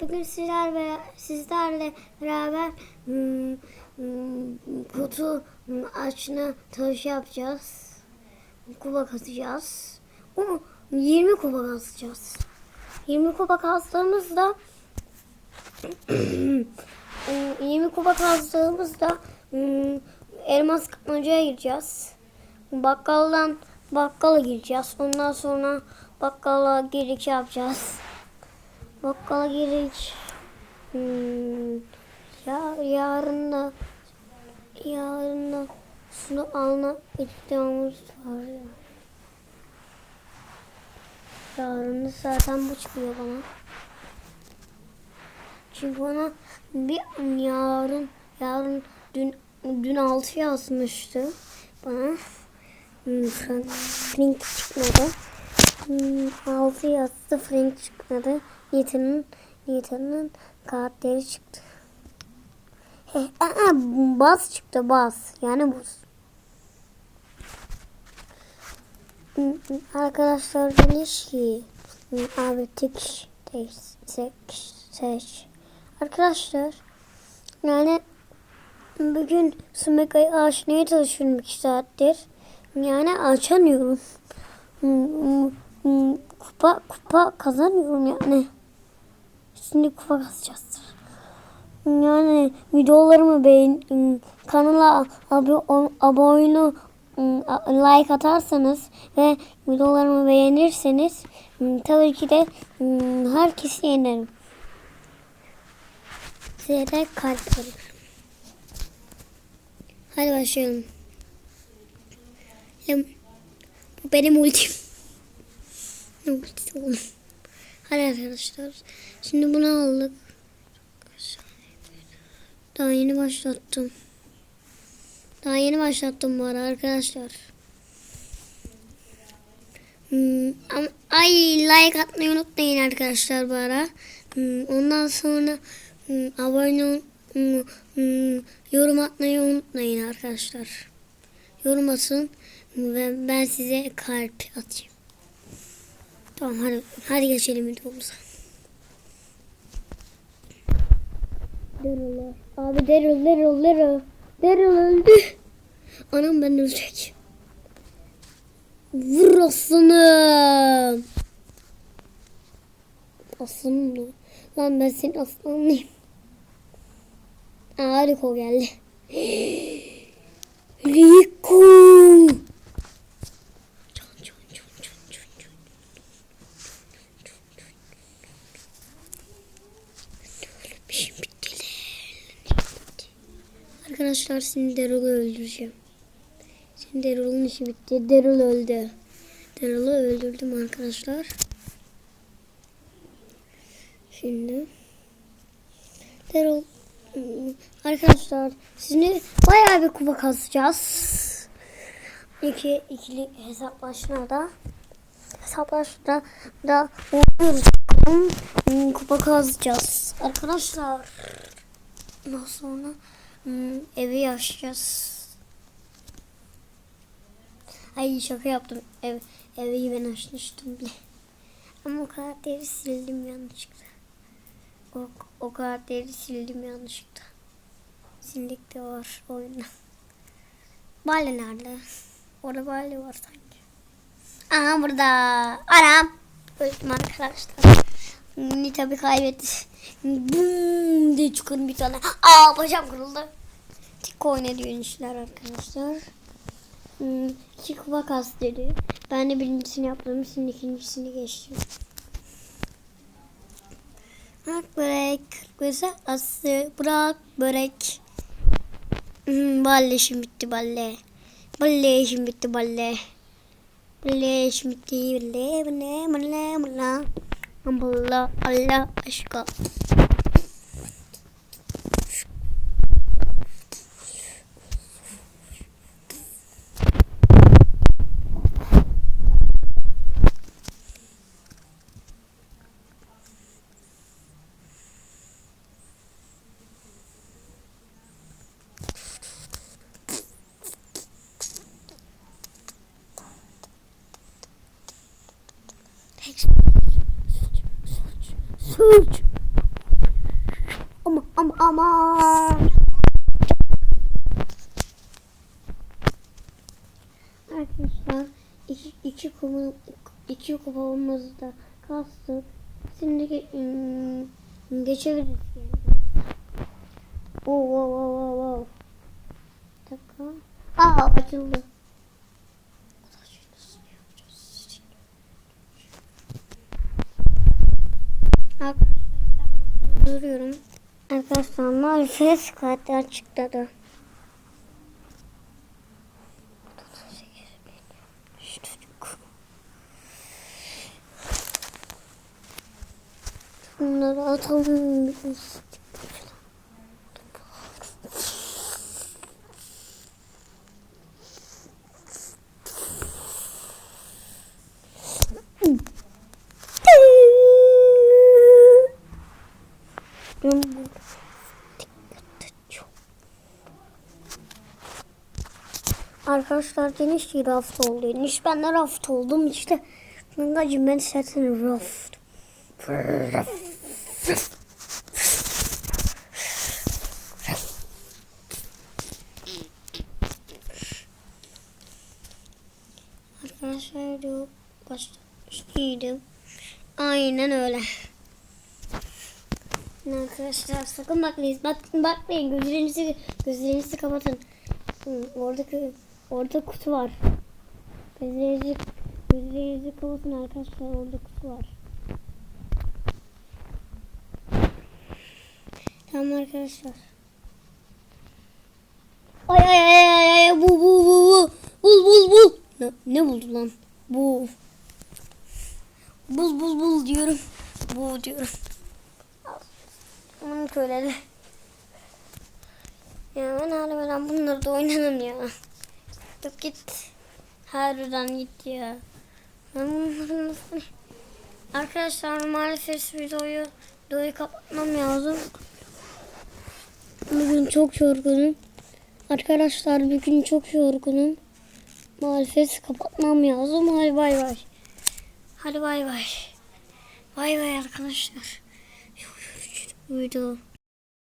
Bugün sizler ve sizlerle beraber hmm, hmm, kutu hmm, açma çalışı yapacağız. Kupa katacağız. O 20 kupa kazacağız. 20 kupa kazdığımızda 20 kupa kazdığımızda hmm, elmas kapmacaya gireceğiz. Bakkaldan bakkala gireceğiz. Ondan sonra bakkala giriş yapacağız. Bakkala giriş. Hmm, ya, yarın da yarın da şunu alma iddiamız var ya. Yarın da zaten bu çıkıyor bana. Çünkü bana bir yarın yarın dün dün altı yazmıştı bana. Hmm, Frank, Frank çıkmadı. Hmm, altı yazdı Frank çıkmadı. Nathan'ın Nathan'ın karakteri çıktı. He, aa, baz çıktı baz. Yani buz. Hmm, Arkadaşlar demiş ki hmm, abi tek seç seç. Arkadaşlar yani bugün Sumeka'yı açmaya çalışıyorum iki saattir. Yani açamıyorum. Hmm, hmm, Kupa kupa kazanıyorum yani. Şimdi kupa kazacağız. Yani videolarımı beğen kanala abone abone like atarsanız ve videolarımı beğenirseniz hmm, tabii ki de hmm, herkesi yenerim. Size de kalp veririm. Hadi başlayalım. Bu benim ultim. Hadi arkadaşlar. Şimdi bunu aldık. Daha yeni başlattım. Daha yeni başlattım bu ara arkadaşlar. Hmm, ay like atmayı unutmayın arkadaşlar bu ara. Hmm, ondan sonra hmm, abone ol- hmm, hmm, yorum atmayı unutmayın arkadaşlar. Yorum atın ve ben size kalp atayım. Tamam hadi, hadi geçelim videomuza. Daryl Abi Daryl Daryl Daryl. Daryl öldü. Anam ben ölecek. Vur aslanım. Aslanım mı? Lan ben senin aslanıyım. Aa Rico geldi. Rico. Arkadaşlar şimdi Daryl'ı öldüreceğim. Şimdi Daryl'ın işi bitti. Daryl öldü. Daryl'ı öldürdüm arkadaşlar. Şimdi Daryl arkadaşlar şimdi bayağı bir kupa kazacağız. İki ikili hesaplaşmada hesaplaşmada da oynuyoruz. Hmm, Kupa kazacağız. Arkadaşlar ondan sonra hmm, evi yaşayacağız. Ay şaka yaptım. Ev, evi ben açmıştım bile. Ama o karakteri sildim yanlışlıkla. O, o karakteri sildim yanlışlıkla. Sildik de var oyunda. Bale nerede? Orada bale var sanki. Aha burada. Aram. Öldüm arkadaşlar. Ni tabi kaybetti. Bum diye çıkın bir tane. Aa bacağım kırıldı. Tik oynadı işler arkadaşlar. Hmm, iki kupa kas dedi. Ben de birincisini yaptım. Şimdi ikincisini geçtim. Bırak börek. Kırmızı ası. Bırak börek. Hmm, balle işim bitti balle. Balle işim bitti balle. Balle işim bitti balle. Balle balle balle. Allah Allah aşkına. Suç. Aman. Arkadaşlar iki, iki kupa iki kupamızı da kastık. Şimdi ım, geçebiliriz. Oo, oo, oo, oo, oo. Bir dakika. Aa açıldı. Arkadaşlar duruyorum. Arkadaşlar maalesef kartı açıkladı. Bunları atalım. Ben bu Arkadaşlar demiş ki raft oldu. İşte ben de raft oldum işte. Kankacım ben zaten raft. Arkadaşlar yok. Başlamıştıydım. Aynen öyle. Arkadaşlar sakın bakmayın. Bak, bakmayın. Gözlerinizi, gözlerinizi kapatın. Oradaki, orada kutu var. Gözlerinizi, gözlerinizi kapatın arkadaşlar. Orada kutu var. Tamam arkadaşlar. Ay ay ay ay ay bu bu bu bu. Bul bul bul. Ne, ne buldu lan? Bu. Bul bul bul diyorum. Bu diyorum. Aman köylere. Ya ben hala ben bunları da oynamam ya. Yok git. Harbiden git ya. Arkadaşlar maalesef videoyu, videoyu kapatmam lazım. Bugün çok yorgunum. Arkadaşlar bugün çok yorgunum. Maalesef kapatmam lazım. Hadi bay bay. Hadi bay bay. Bay bay arkadaşlar. Video